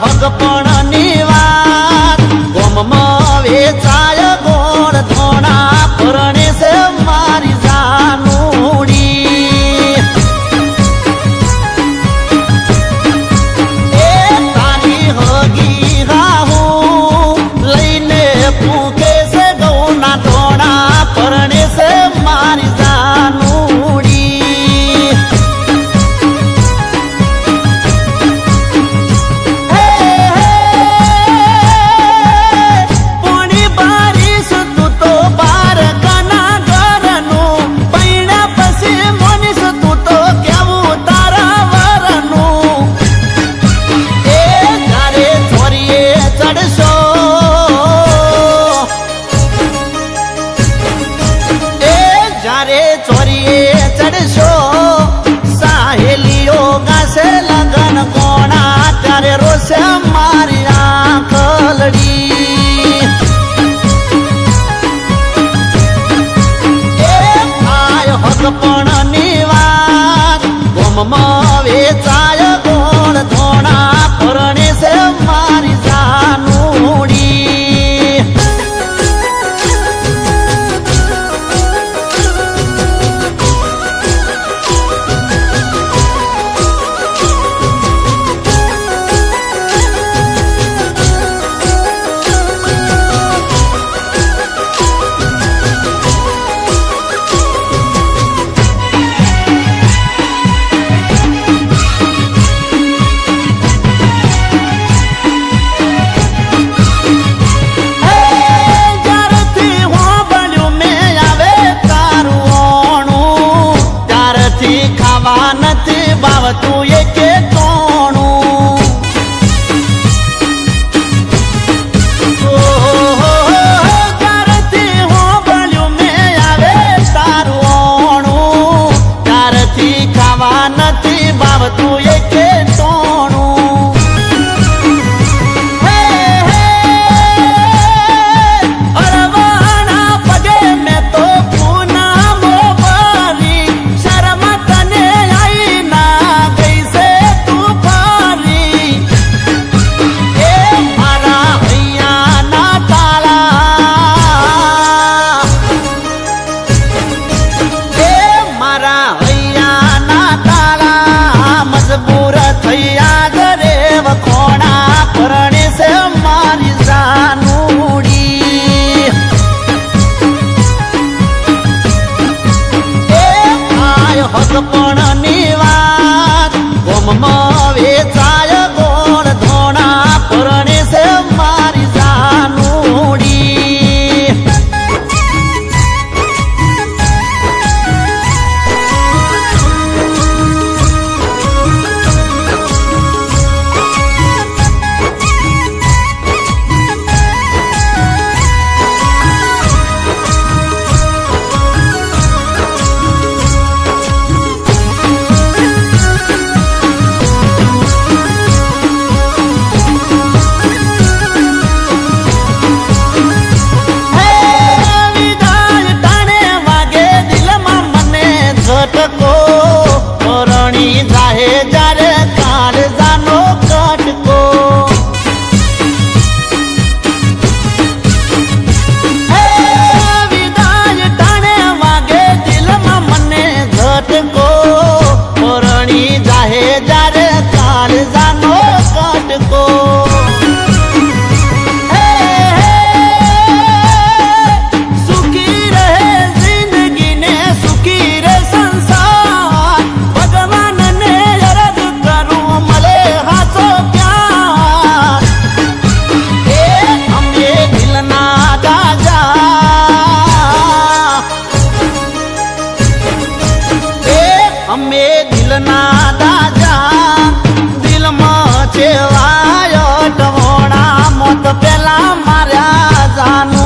ભગપણની વાત ગોમમાં વેચા હેડશો સાહેલીઓ ગાશે લગન કોણા? કરે રોશે મારી આંખલડી એ આય હક પણ ની વાત ગોમમાં વેચાય ગોણ ધોણા. ખાવા નથી બાવ તું અમે દિલના દાજા દિલમાં જેવાયો ટવોણા મોત પેલા માર્યા જાન.